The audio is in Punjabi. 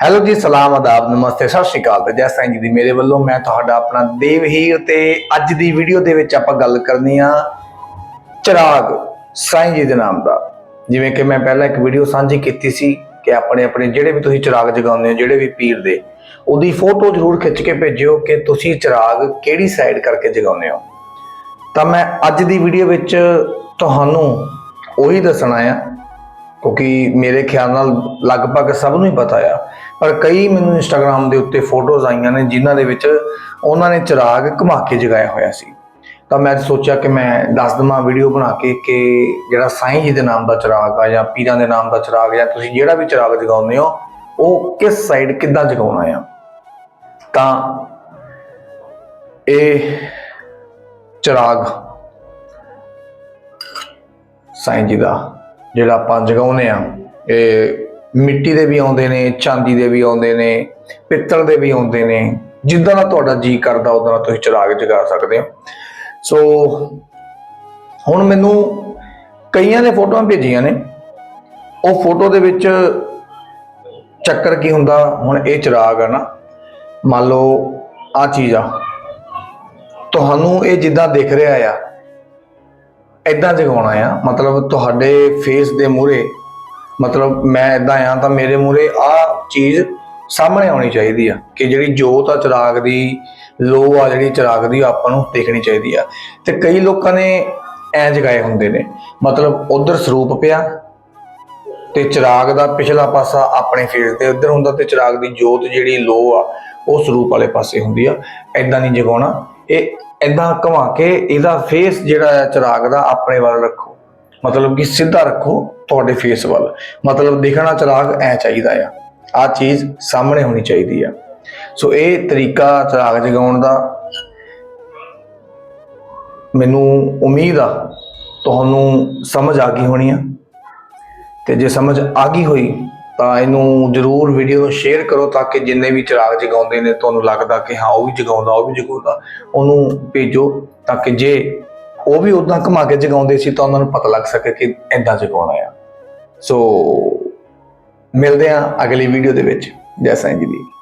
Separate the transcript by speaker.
Speaker 1: ਹੈਲੋ ਜੀ, ਸਲਾਮ ਆਦਾਬ, ਨਮਸਤੇ, ਸਤਿ ਸ਼੍ਰੀ ਅਕਾਲ ਤੇ ਜੈ ਸਾਈਂ ਜੀ ਦੀ ਮੇਰੇ ਵੱਲੋਂ ਮੈਂ ਤੁਹਾਡਾ ਆਪਣਾ ਦੇਵਹੀਰ ਤੇ ਅੱਜ ਦੀ ਵੀਡੀਓ ਦੇ ਵਿੱਚ ਆਪਾਂ ਗੱਲ ਕਰਨੀ ਆ ਚਿਰਾਗ ਸਾਈਂ ਜੀ ਦੇ ਨਾਮ ਦਾ। ਜਿਵੇਂ ਕਿ ਮੈਂ ਪਹਿਲਾਂ ਇੱਕ ਵੀਡੀਓ ਸਾਂਝੀ ਕੀਤੀ ਸੀ ਕਿ ਆਪਣੇ ਆਪਣੇ ਜਿਹੜੇ ਵੀ ਤੁਸੀਂ ਚਿਰਾਗ ਜਗਾਉਂਦੇ ਹੋ, ਜਿਹੜੇ ਵੀ ਪੀਰ ਦੇ, ਉਹਦੀ ਫੋਟੋ ਜ਼ਰੂਰ ਖਿੱਚ ਕੇ ਭੇਜਿਓ ਕਿ ਤੁਸੀਂ ਚਿਰਾਗ ਕਿਹੜੀ ਸਾਈਡ ਕਰਕੇ ਜਗਾਉਂਦੇ ਹੋ। ਤਾਂ ਮੈਂ ਅੱਜ ਦੀ ਵੀਡੀਓ ਵਿੱਚ ਤੁਹਾਨੂੰ ਉਹੀ ਦੱਸਣਾ ਆ ਕਿਉਂਕਿ ਮੇਰੇ ਖਿਆਲ ਨਾਲ ਲਗਭਗ ਸਭ ਨੂੰ ਹੀ ਪਤਾ ਆ। ਪਰ ਕਈ ਮੈਨੂੰ ਇੰਸਟਾਗ੍ਰam ਦੇ ਉੱਤੇ ਫੋਟੋਜ਼ ਆਈਆਂ ਨੇ ਜਿਨ੍ਹਾਂ ਦੇ ਵਿੱਚ ਉਹਨਾਂ ਨੇ ਚਿਰਾਗ ਘੁਮਾ ਕੇ ਜਗਾਇਆ ਹੋਇਆ ਸੀ। ਤਾਂ ਮੈਂ ਸੋਚਿਆ ਕਿ ਮੈਂ ਦੱਸ ਦਵਾਂ ਵੀਡੀਓ ਬਣਾ ਕੇ ਕਿ ਜਿਹੜਾ ਸਾਈਂ ਜੀ ਦੇ ਨਾਮ ਦਾ ਚਿਰਾਗ ਆ ਜਾਂ ਪੀਰਾਂ ਦੇ ਨਾਮ ਦਾ ਚਿਰਾਗ ਜਾਂ ਤੁਸੀਂ ਜਿਹੜਾ ਵੀ ਚਿਰਾਗ ਜਗਾਉਂਦੇ ਹੋ, ਉਹ ਕਿਸ ਸਾਈਡ ਕਿੱਦਾਂ ਜਗਾਉਣਾ ਆ? ਤਾਂ ਇਹ ਚਿਰਾਗ ਸਾਈਂ ਜੀ ਦਾ ਜਿਹੜਾ ਆਪਾਂ ਜਗਾਉਨੇ ਆ ਇਹ ਮਿੱਟੀ ਦੇ ਵੀ ਆਉਂਦੇ ਨੇ, ਚਾਂਦੀ ਦੇ ਵੀ ਆਉਂਦੇ ਨੇ, ਪਿੱਤਲ ਦੇ ਵੀ ਆਉਂਦੇ ਨੇ, ਜਿੱਦਾਂ ਦਾ ਤੁਹਾਡਾ ਜੀ ਕਰਦਾ ਉਦਾਂ ਦਾ ਤੁਸੀਂ ਚਿਰਾਗ ਜਗਾ ਸਕਦੇ ਹੋ। ਸੋ ਹੁਣ ਮੈਨੂੰ ਕਈਆਂ ਨੇ ਫੋਟੋਆਂ ਭੇਜੀਆਂ ਨੇ। ਉਹ ਫੋਟੋ ਦੇ ਵਿੱਚ ਚੱਕਰ ਕੀ ਹੁੰਦਾ, ਹੁਣ ਇਹ ਚਿਰਾਗ ਆ ਨਾ, ਮੰਨ ਲਓ ਆ ਚੀਜ਼ ਆ। ਤੁਹਾਨੂੰ ਇਹ ਜਿੱਦਾਂ ਦਿਖ ਰਿਹਾ ਆ ਇਦਾਂ ਜਗਾਉਣਾ ਆ। ਮਤਲਬ ਤੁਹਾਡੇ ਫੇਸ ਦੇ ਮੂਹਰੇ, ਮਤਲਬ ਮੈਂ ਇਦਾਂ ਆ ਤਾਂ ਮੇਰੇ ਮੂਹਰੇ ਆ ਚੀਜ਼ ਸਾਹਮਣੇ ਆਉਣੀ ਚਾਹੀਦੀ ਆ ਕਿ ਜਿਹੜੀ ਜੋਤ ਆ ਚਿਰਾਗ ਦੀ, ਲੋ ਆ ਜਿਹੜੀ ਚਿਰਾਗ ਦੀ, ਉਹ ਆਪਾਂ ਨੂੰ ਦੇਖਣੀ ਚਾਹੀਦੀ ਆ। ਤੇ ਕਈ ਲੋਕਾਂ ਨੇ ਐ ਜਗਾਏ ਹੁੰਦੇ ਨੇ, ਮਤਲਬ ਉਧਰ ਸਰੂਪ ਪਿਆ ਤੇ ਚਿਰਾਗ ਦਾ ਪਿਛਲਾ ਪਾਸਾ ਆਪਣੇ ਫੇਸ ਦੇ ਉੱਧਰ ਹੁੰਦਾ ਤੇ ਚਿਰਾਗ ਦੀ ਜੋਤ ਜਿਹੜੀ ਲੋ ਆ, ਉਹ ਸਰੂਪ ਵਾਲੇ ਪਾਸੇ ਹੁੰਦੀ ਆ। ਐਦਾਂ ਨਹੀਂ ਜਗਾਉਣਾ। ਇਹ ਐਦਾਂ ਘੁਮਾ ਕੇ ਇਹਦਾ ਫੇਸ ਜਿਹੜਾ ਹੈ ਚਿਰਾਗ ਦਾ ਆਪਣੇ ਵੱਲ ਰੱਖੋ। ਮਤਲਬ ਕਿ ਸਿੱਧਾ ਰੱਖੋ ਤੁਹਾਡੇ ਫੇਸ ਵੱਲ। ਮਤਲਬ ਦਿਖਣਾ ਚਿਰਾਗ ਐ ਚਾਹੀਦਾ ਆ। ਆ ਚੀਜ਼ ਸਾਹਮਣੇ ਹੋਣੀ ਚਾਹੀਦੀ ਆ। ਸੋ ਇਹ ਤਰੀਕਾ ਚਿਰਾਗ ਜਗਾਉਣ ਦਾ। ਮੈਨੂੰ ਉਮੀਦ ਆ, ਤੁਹਾਨੂੰ ਸਮਝ ਆ ਗਈ ਹੋਣੀ ਆ। ਤੇ ਜੇ ਸਮਝ ਆ ਗਈ ਹੋਈ ਤਾਂ ਇਹਨੂੰ ਜਰੂਰ ਵੀਡੀਓ ਨੂੰ ਸ਼ੇਅਰ ਕਰੋ ਤਾਂ ਕਿ ਜਿੰਨੇ ਵੀ ਚਿਰਾਗ ਜਗਾਉਂਦੇ ਨੇ, ਤੁਹਾਨੂੰ ਲੱਗਦਾ ਕਿ ਹਾਂ, ਉਹ ਵੀ ਜਗਾਉਂਦਾ, ਉਹ ਵੀ ਜਗਾਉਂਦਾ, ਉਹਨੂੰ ਭੇਜੋ ਤਾਂ ਕਿ ਜੇ ਉਹ ਵੀ ਉਦਾਂ ਘੁਮਾ ਕੇ ਜਗਾਉਂਦੇ ਸੀ ਤਾਂ ਉਹਨਾਂ ਨੂੰ ਪਤਾ ਲੱਗ ਸਕੇ ਕਿ ਐਦਾਂ ਜਗਾਉਣਾ ਆ। ਸੋ ਮਿਲਦੇ ਆ ਅਗਲੀ ਵੀਡੀਓ ਦੇ ਵਿੱਚ। ਜੈ ਸਾਈਂ ਜੀ ਦੀ।